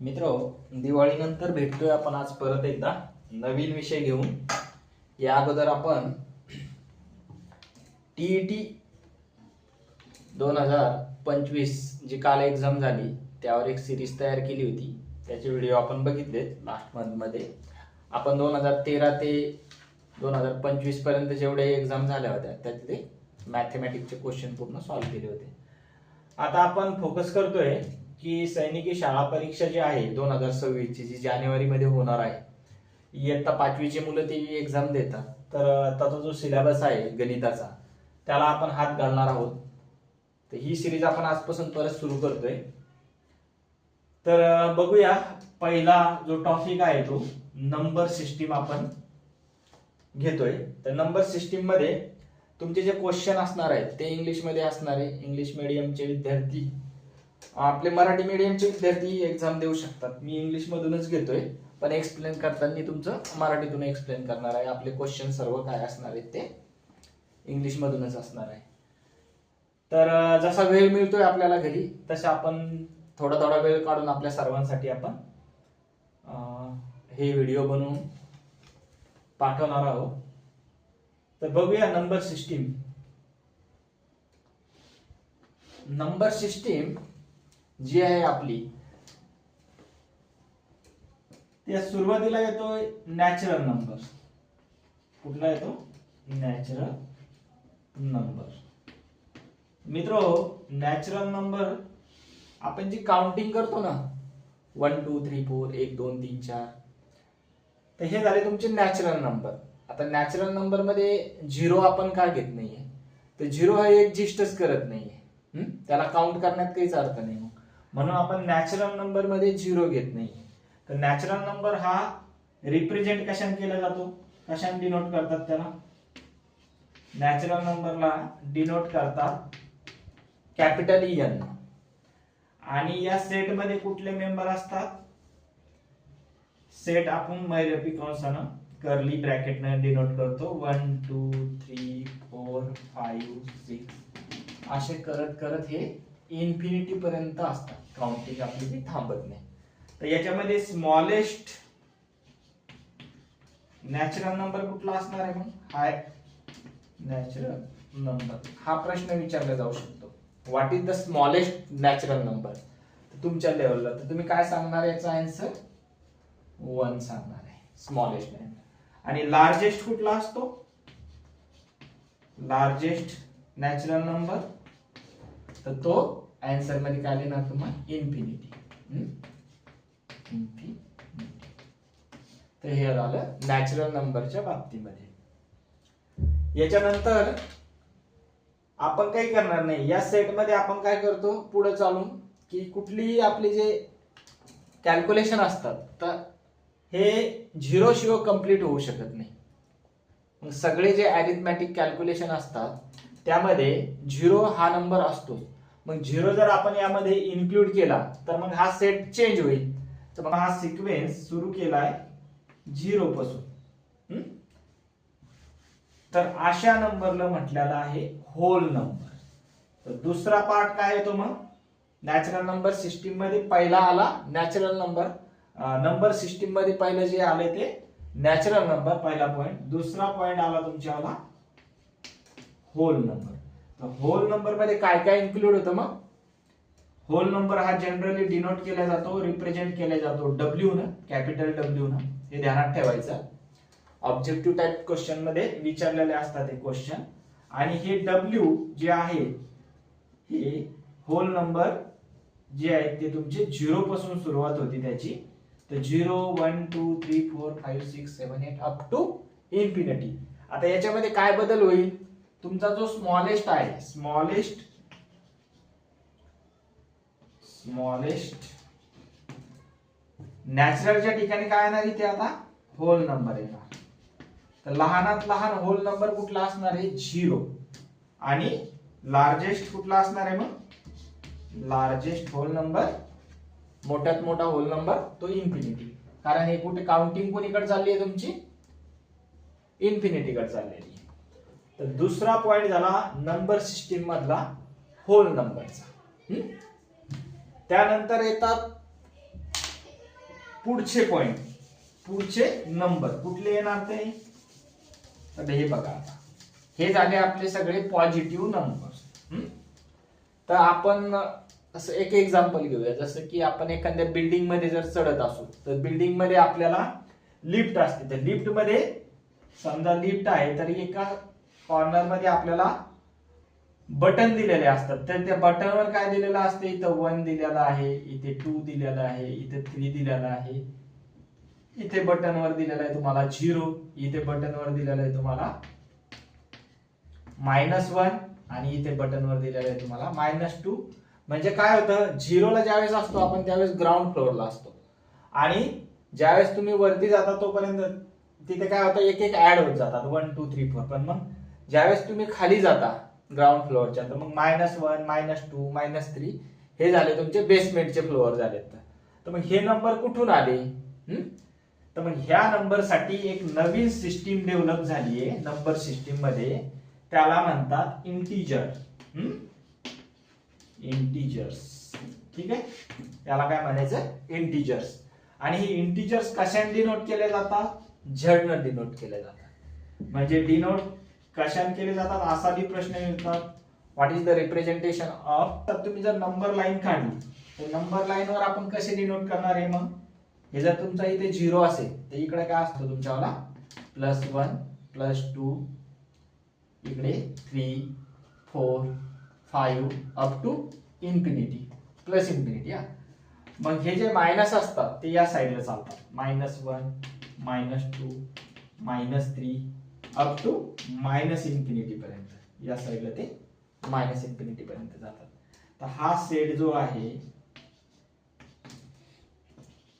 मित्र दिवाळीनंतर भेटतोय आपण आज परत एकदा. नवीन विषय घेऊन. या अगोदर आपण टीईटी दोन हजार पंचवीस जी काल एक्झाम झाली त्यावर एक सिरीज तयार केली होती. त्याचे व्हिडिओ आपण बघितले लास्ट मंथमध्ये आपण दोन हजार तेरा ते दोन हजार पंचवीसपर्यंत जेवढे एक्झाम झाल्या होत्या त्यातले मॅथमॅटिक्सचे क्वेश्चन पूर्ण सॉल्व्ह केले होते. आता आपण फोकस करतोय की सैनिकी शाळा परीक्षा जी आहे दोन हजार सव्वीस ची जी जानेवारीमध्ये होणार आहे इयत्ता पाचवीची मुलं ती एक्झाम देतात. तर त्याचा जो सिलेबस आहे गणिताचा त्याला आपण हात घालणार आहोत. तर ही सिरीज आपण आजपासून परत सुरू करतोय. तर बघूया पहिला जो टॉपिक आहे तो नंबर सिस्टीम आपण घेतोय. तर नंबर सिस्टीममध्ये तुमचे जे क्वेश्चन असणार आहेत ते इंग्लिशमध्ये असणार आहे इंग्लिश मिडियमचे विद्यार्थी आपले मराठी मीडियमचे विद्यार्थी एक्झाम देऊ शकतात. मी इंग्लिश मधूनच घेतोय पण एक्सप्लेन करताना तुमचं मराठीतून एक्सप्लेन करणार आहे. आपले क्वेश्चन सर्व काय असणार आहेत ते इंग्लिश मधूनच असणार आहे. तर जसा वेळ मिळतोय आपल्याला घरी तसा आपण थोडा थोडा वेळ काढून आपल्या सर्वांसाठी आपण हे व्हिडिओ बनवून पाठवणार आहोत. तर बघूया नंबर सिस्टीम नंबर सिस्टीम जी आहे आपली. त्या सुरुवातीला येतोय नॅचरल नंबर कुठला येतो? नॅचरल नंबर मित्र नॅचरल नंबर आपण जी काउंटिंग करतो ना वन टू थ्री फोर एक दोन तीन चार तर हे झाले तुमचे नॅचरल नंबर आता नॅचरल नंबरमध्ये झिरो आपण का घेत नाहीये? तर झिरो हा एक्झिस्टच करत नाहीये. हम्म? त्याला काउंट करण्यात काहीच अर्थ नाही मग. म्हणून आपण नॅचरल नंबरमध्ये झिरो घेत नाही. तर नॅचरल नंबर हा रिप्रेझेंट कशाने केला जातो? कशाने डिनोट करतात त्याला? नॅचरल नंबरला डिनोट करतात कॅपिटल एन आणि या सेटमध्ये कुठले मेंबर असतात? सेट आपण मैरपी कंसानं कर्ली ब्रॅकेटनं डिनोट करतो. One two three four five six असे करत करत हे इन्फिनिटी पर्यंत असतात. काउंटिंग आपली ती थांबत नाही. तर याच्यामध्ये स्मॉलेस्ट नॅचरल नंबर कुठला असणार आहे मग? High natural number. हा प्रश्न विचारला जाऊ शकतो. What is the smallest natural number तुमच्या लेवलला तर तुम्ही काय सांगणार याचा आन्सर वन सांगणार आहे. स्मॉलेस्ट आणि लार्जेस्ट कुठला असतो? लार्जेस्ट नॅचरल नंबर तर तो अँसरमध्ये काय ना तुम्हाला इन्फिनिटी इन्फिनिटी तर हे झालं नॅचरल नंबरच्या बाबतीमध्ये. याच्यानंतर आपण काही करणार नाही. या सेटमध्ये आपण काय करतो? पुढे चालून की कुठलीही आपली जे कॅल्क्युलेशन असतात तर हे झिरो शिवाय कंप्लीट होऊ शकत नाही. मग सगळे जे अरिथमॅटिक कॅल्क्युलेशन असतात त्यामध्ये झिरो हा नंबर असतो. मग झिरो जर आपण यामध्ये इन्क्लूड केला तर मग हा सेट चेंज होईल. तर मग हा सिक्वेन्स सुरू केलाय झिरो पासून. तर अशा नंबरला म्हटलेला आहे होल नंबर तर दुसरा पार्ट काय येतो मग? नॅचरल नंबर सिस्टीममध्ये पहिला आला नॅचरल नंबर नंबर सिस्टीममध्ये पहिलं जे आले ते नॅचरल नंबर पहिला पॉइंट दुसरा पॉइंट आला तुमच्यावाला होल नंबर तर होल नंबरमध्ये काय काय इन्क्लूड होतं मग? होल नंबर हा जनरली डिनोट केला जातो रिप्रेझेंट केला जातो. डब्ल्यू न कॅपिटल डब्ल्यू न हे ध्यानात ठेवायचं. ऑब्जेक्टिव्ह टाईप क्वेश्चनमध्ये विचारलेले असतात हे क्वेश्चन आणि हे डब्ल्यू जे आहे हे होल नंबर जे आहेत ते तुमचे झिरो पासून सुरुवात होती त्याची. तर zero one two three four five six seven eight up to infinity आता याच्यामध्ये काय बदल होईल? तुमचा जो स्मॉलेस्ट आहे स्मॉलेस्ट स्मॉलेस्ट नॅचरलच्या ठिकाणी काय येणार इथे आता? होल नंबर येणार. तर लहानात लहान होल नंबर कुठला असणार आहे? झिरो आणि लार्जेस्ट कुठला असणार आहे मग? लार्जेस्ट होल नंबर मोठ्यात मोठा होल नंबर तो इन्फिनिटी कारण हे कुठे काउंटिंग कोणीकडे चालली आहे तुमची? इन्फिनिटीकडे चाललेली आहे. तर दुसरा पॉइंट झाला नंबर सिस्टीम मधला होल नंबरचा त्यानंतर येतात पुढचे पॉइंट पुढचे नंबर कुठले येणार ते? तर हे बघा आता. हे झाले आपले सगळे पॉझिटिव्ह नंबर तर आपण असं एक एक्झाम्पल घेऊया. जसं की आपण एखाद्या बिल्डिंगमध्ये जर चढत असू तर बिल्डिंगमध्ये आपल्याला लिफ्ट असते. तर लिफ्टमध्ये समजा लिफ्ट आहे तर एका कॉर्नरमध्ये आपल्याला बटन दिलेले असतात. तर त्या बटनवर काय दिलेलं असते? इथं वन दिलेलं आहे इथे टू दिलेलं आहे इथे थ्री दिलेलं आहे. इथे बटनवर दिलेलं आहे तुम्हाला झिरो इथे बटनवर दिलेलं आहे तुम्हाला मायनस वन आणि इथे बटनवर दिलेलं आहे तुम्हाला मायनस टू म्हणजे काय होतं? झिरोला ज्यावेळेस असतो आपण त्यावेळेस ग्राउंड फ्लोअरला असतो. आणि ज्यावेळेस तुम्ही वरती जाता तोपर्यंत तिथे काय होतं? एक एक ऍड होत जातात. वन टू थ्री फोर पण मग ज्यावेळेस तुम्ही खाली जाता ग्राउंड फ्लोअरच्या तर मग minus one minus two minus three हे झाले तुमचे बेसमेंटचे फ्लोअर झालेत. तर मग हे नंबर कुठून आले? तर मग ह्या नंबरसाठी एक नवीन सिस्टीम डेव्हलप झाली आहे नंबर सिस्टीममध्ये त्याला म्हणतात इंटीजर इंटीजर्स ठीक आहे? त्याला काय म्हणायचं? इंटीजर्स आणि हे इंटीजर्स कशाने डिनोट केले जातात? झडनं डिनोट केले जातात. म्हणजे डिनोट कशाने केले जातात? असा बी प्रश्न येतात. What is the representation of तर तुम्ही जर नंबर लाईन काढली तर नंबर लाईनवर आपण कसे डिनोट करणार आहे मग? हे जर तुमचा इथे झिरो असेल तर इकडे काय असतो तुमच्यावाला? प्लस वन प्लस टू इकडे three four five up to infinity plus infinity हा. मग हे जे मायनस असतात ते या साईडला चालतात. Minus one minus two minus three up to minus infinity पर्यंत. या साईडला ते मायनस इन्फिनिटी पर्यंत जातात. तर हा सेट जो आहे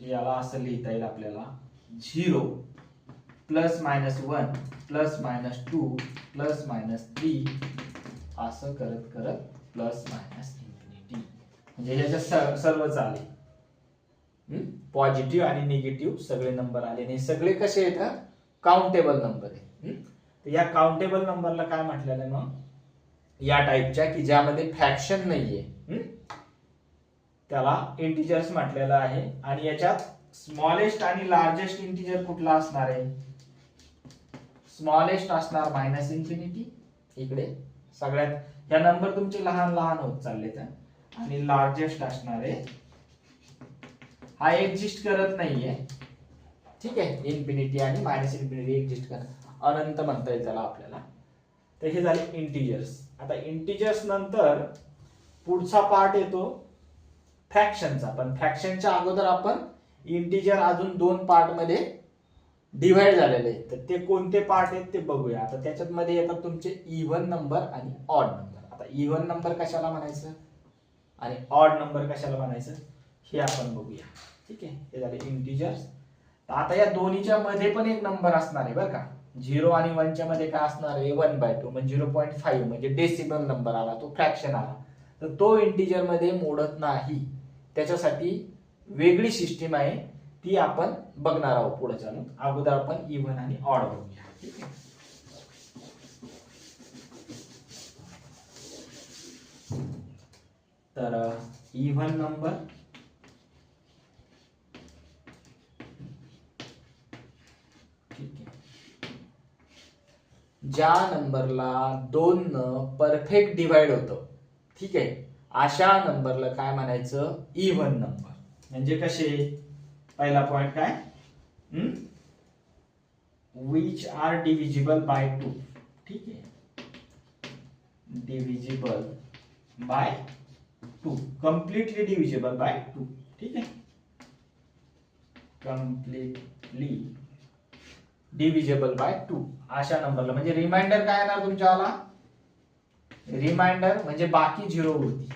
याला असं लिहिता येईल आपल्याला zero plus minus one plus minus two plus minus three असं करत करत प्लस मायनस इन्फिनिटी म्हणजे ह्याच्या सर्व सर्वच आले. पॉझिटिव्ह आणि निगेटिव्ह सगळे नंबर आले. आणि सगळे कसे आहेत काउंटेबल नंबर आहे तर या काउंटेबल नंबरला काय म्हटलेलं आहे मग? या टाईपच्या की ज्यामध्ये फ्रॅक्शन नाहीये. हम्म? त्याला इंटिजर्स म्हटलेलं आहे. आणि याच्यात स्मॉलेस्ट आणि लार्जेस्ट इंटिजर कुठला असणार आहे? स्मॉलेस्ट असणार मायनस इन्फिनिटी इकडे. सगळ्यात ह्या नंबर तुमचे लहान लहान होत चालले आणि लार्जेस्ट असणार आहे. हा एक्झिस्ट करत नाहीये. ठीक आहे. इन्फिनिटी आणि मायनस इन्फिनिटी एक्झिस्ट करत अनंत म्हणता येईल त्याला आपल्याला. तर हे झाले इंटिजर्स आता इंटिजर्स नंतर पुढचा पार्ट येतो फ्रॅक्शनचा पण फ्रॅक्शनच्या अगोदर आपण इंटिजर अजून दोन पार्टमध्ये डिव्हाइड झालेले आहेत. तर ते कोणते पार्ट आहेत ते बघूया. आता त्याच्यात मध्ये येतात तुमचे इव्हन नंबर आणि ऑड नंबर आता इव्हन नंबर कशाला म्हणायचं? आणि ऑड नंबर कशाला म्हणायचं? हे आपण बघूया. ठीक आहे? हे झाले इंटिजर्स आता या दोन्हीच्या मध्ये पण एक नंबर असणार आहे बरं का? झिरो आणि वनच्या मध्ये काय असणार आहे? वन बाय टू म्हणजे झिरो पॉईंट फाईव्ह म्हणजे डेसिबल नंबर आला तो फ्रॅक्शन आला. तर तो इंटिजरमध्ये मोडत नाही. त्याच्यासाठी वेगळी सिस्टीम आहे ती आपण बघणार आहोत पुढे चालून अगोदर आपण इव्हन आणि ऑड बघूया. ठीक आहे तर इव्हन नंबर ठीक आहे ज्या नंबरला दोन न परफेक्ट डिवाइड होतं ठीक आहे? अशा नंबरला काय म्हणायचं? Even number. म्हणजे कसे? पहिला पॉइंट काय? Which are divisible by two ठीक आहे? Divisible by two completely divisible by two ठीक आहे? कम्प्लिटली डिव्हिजेबल बाय टू अशा नंबरला म्हणजे रिमाइंडर काय येणार तुमच्यावाला? रिमाइंडर म्हणजे बाकी झिरो होती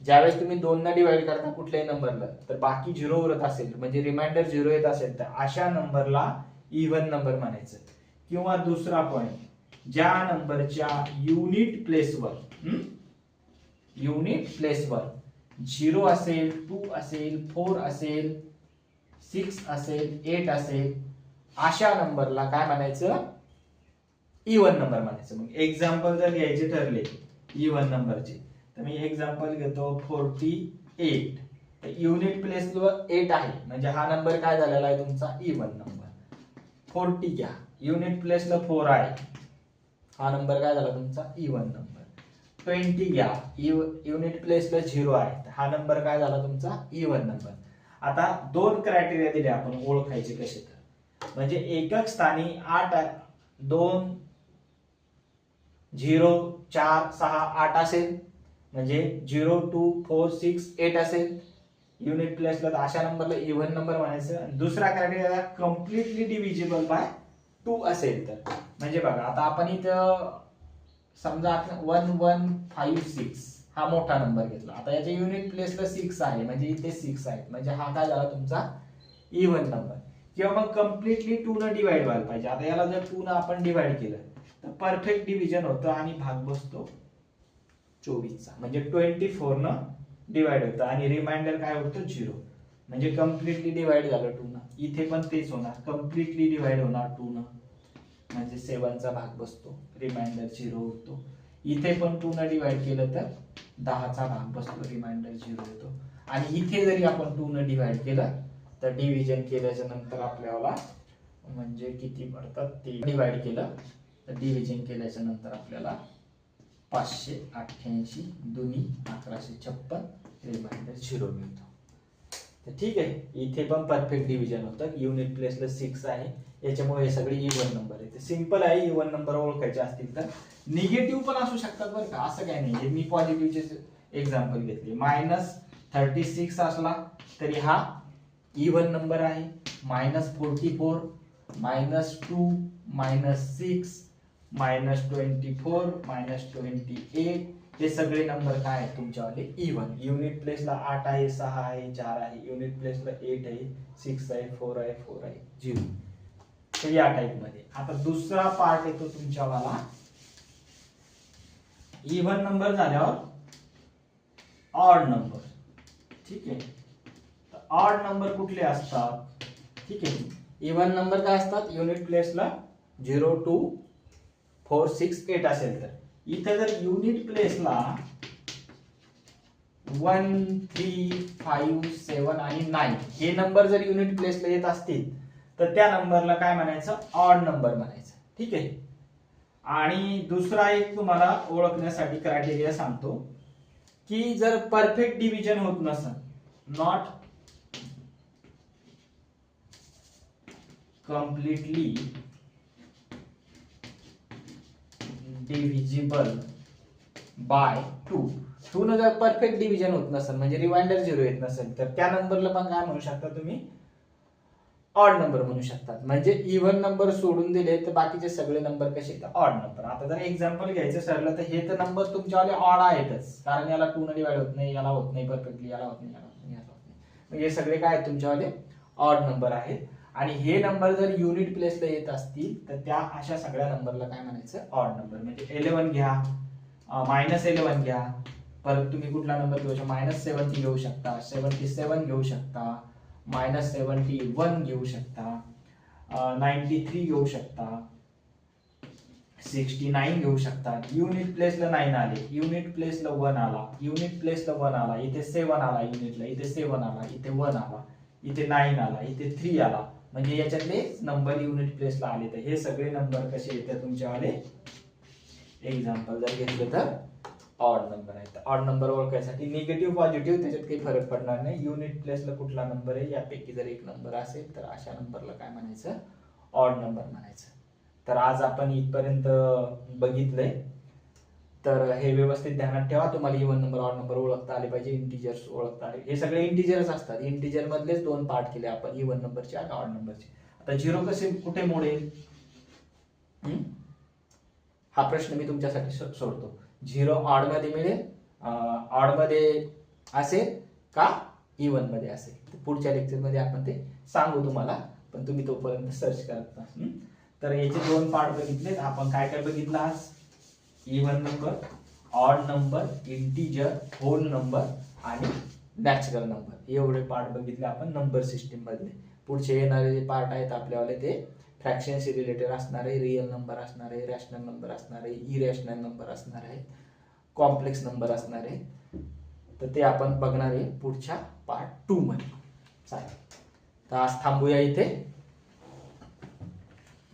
ज्यावेळेस तुम्ही दोन न डिवाइड करता कुठल्याही नंबरला तर बाकी झिरो उरत असेल म्हणजे रिमाइंडर झिरो येत असेल तर अशा नंबरला इव्हन नंबर म्हणायचं. किंवा दुसरा पॉइंट ज्या नंबरच्या युनिट प्लेसवर युनिट प्लेसवर झिरो असेल टू असेल फोर असेल सिक्स असेल एट असेल अशा नंबरला काय म्हणायचं? E इवन नंबर म्हणायचं. मग एक्झाम्पल जर घ्यायचे ठरले e इवन नंबरचे तर मी एक्झाम्पल घेतो forty eight unit place eight आहे. म्हणजे हा नंबर काय झालेला आहे तुमचा? इवन नंबर फोर्टी घ्या. युनिट प्लेसला फोर आहे. हा नंबर काय झाला तुमचा? इवन नंबर ट्वेंटी घ्या. युनिट प्लेसला झिरो आहे. तर हा नंबर काय झाला तुमचा? E इवन नंबर आता दोन क्रायटेरिया दिले आपण. ओळखायचे कसे? म्हणजे एकक स्थानी आठ दोन झिरो चार सहा आठ असेल. म्हणजे zero two four six eight असेल. युनिट प्लेसला तर अशा नंबरला इव्हन नंबर म्हणायचं. दुसरा criteria completely divisible by two असेल तर. म्हणजे बघा आता आपण इथं समजा वन वन फाईव्ह सिक्स हा मोठा नंबर घेतला. आता याच्या युनिट प्लेसला सिक्स आहे. म्हणजे इथे सिक्स आहेत. म्हणजे हा काय झाला तुमचा? इव्हन नंबर किंवा मग कम्प्लिटली टू न डिवाइड व्हायला पाहिजे. आता याला जर टू न आपण डिवाइड केलं तर परफेक्ट डिव्हिजन होतं आणि भाग बसतो चोवीसचा. म्हणजे ट्वेंटी फोर न डिवाइड होतं आणि रिमाइंडर काय होतं? झिरो म्हणजे कम्प्लिटली डिवाइड झालं टू न. इथे पण तेच होणार. कम्प्लिटली डिवाइड होणार टू न. म्हणजे सेवनचा भाग बसतो. रिमाइंडर झिरो होतो. इथे पण टू न डिवाइड केलं तर दहाचा भाग बसतो. रिमाइंडर झिरो होतो आणि इथे जरी आपण टू न डिवाइड केला तर डिव्हिजन केल्याच्यानंतर आपल्याला म्हणजे किती पडतात ते डिवाइड केलं. तर डिव्हिजन केल्याच्यानंतर आपल्याला पाचशे अठ्ठ्याऐंशी दोन्ही अकराशे छप्पन रिमाइंडर झिरो मिळतो. तर ठीक आहे. इथे पण परफेक्ट डिव्हिजन होतं. युनिट प्लेसला सिक्स आहे. याच्यामुळे हे सगळे इवन नंबर आहे ते सिंपल आहे. इवन नंबर ओळखायचे असतील तर. निगेटिव्ह पण असू शकतात बरं का. असं काय नाही हे मी पॉझिटिव्हचे एक्झाम्पल घेतले. मायनस थर्टी सिक्स असला तरी हा इवन नंबर आहे minus forty four minus two minus six minus twenty four minus twenty eight हे सगळे नंबर काय आहेत तुमच्यावाले? इवन युनिट प्लेसला आठ आहे सहा आहे चार आहे. युनिट प्लेसला एट आहे सिक्स आहे फोर आहे फोर आहे. झिरो तर या टाईपमध्ये. आता दुसरा पार्ट येतो तुमच्यावाला. इव्हन नंबर झाल्यावर ऑड नंबर ठीक आहे? ऑड नंबर कुठले असतात? ठीक आहे. इव्हन नंबर काय असतात? Unit प्लेसला zero two four six eight असेल तर. इथे जर युनिट प्लेसला वन थ्री फाईव्ह सेवन आणि नाईन हे नंबर जर युनिट प्लेसला येत असतील तर त्या नंबरला काय म्हणायचं? ऑड नंबर म्हणायचं. ठीक आहे? आणि दुसरा एक तुम्हाला ओळखण्यासाठी क्रायटेरिया सांगतो की जर परफेक्ट डिव्हिजन होत नसेल not completely divisible by two two न जर परफेक्ट डिव्हिजन होत नसेल म्हणजे रिमाइंडर झिरो येत नसेल तर त्या नंबरला पण काय म्हणू शकता तुम्ही? ऑड नंबर म्हणू शकतात. म्हणजे इव्हन नंबर सोडून दिले तर बाकीचे सगळे नंबर कसे येतात? ऑड नंबर आता जर एक्झाम्पल घ्यायचं ठरलं तर हे तर नंबर तुमच्यावाले ऑड आहेतच. कारण याला टू न डिवाइड होत नाही याला होत नाही परफेक्टली याला होत नाही याला होत नाही याला होत नाही. हे सगळे काय आहेत? तुमच्यावाले ऑड नंबर आहेत. आणि हे नंबर जर युनिट प्लेसला येत असतील तर त्या अशा सगळ्या नंबरला काय म्हणायचं? ऑड नंबर म्हणजे इलेव्हन घ्या मायनस इलेव्हन घ्या. परत तुम्ही कुठला नंबर घेऊ शकता? मायनस सेवन्टी घेऊ शकता. सेवन्टी सेवन घेऊ शकता. मायनस सेवन्टी वन घेऊ शकता. नाईन्टी थ्री घेऊ शकता. सिक्स्टी नाईन घेऊ शकता. युनिट प्लेसला नाईन आले. युनिट प्लेसला वन आला. युनिट प्लेसला वन आला. इथे सेवन आला. युनिटला इथे सेवन आला. इथे वन आला. इथे नाईन आला. इथे थ्री आला. म्हणजे याच्यातले नंबर युनिट प्लेसला आले तर हे सगळे नंबर कसे येतात तुमच्यावाले? एक्झाम्पल जर घेतलं तर ऑड नंबर आहे तर ऑड नंबर ओळखायसाठी निगेटिव्ह पॉझिटिव्ह त्याच्यात काही फरक पडणार नाही. युनिट प्लेसला कुठला नंबर आहे यापैकी जर एक नंबर असेल तर अशा नंबरला काय म्हणायचं? ऑड नंबर म्हणायचं. तर आज आपण इथपर्यंत बघितलंय. तर हे व्यवस्थित ध्यानात ठेवा. तुम्हाला इव्हन नंबर ऑड नंबर ओळखता आले पाहिजे इंटिजर्स ओळखता आले. हे सगळे इंटिजर्स असतात. इंटिजर मधलेच दोन पार्ट केले आपण इव्हन नंबरचे आणि ऑड नंबरचे आता झिरो कसे कुठे मोडेल? हा प्रश्न मी तुमच्यासाठी सोडतो. झिरो ऑडमध्ये मिळेल ऑडमध्ये असेल का इव्हनमध्ये असेल? तर पुढच्या लेक्चरमध्ये आपण ते सांगू तुम्हाला पण तुम्ही तोपर्यंत सर्च करता तर याचे दोन पार्ट बघितलेत. आपण काय काय बघितलं आज? Even number odd number integer whole number आणि नॅचरल नंबर एवढे पार्ट बघितले आपण नंबर सिस्टीम मधले. पुढचे येणारे जे पार्ट आहेत आपल्यावाले ते फ्रॅक्शनशी रिलेटेड असणारे रिअल नंबर असणारे रॅशनल नंबर असणारे इरॅशनल नंबर असणार आहेत कॉम्प्लेक्स नंबर असणार आहे. तर ते आपण बघणार आहे पुढच्या पार्ट टू मध्ये. चालेल. तर आज थांबूया इथे.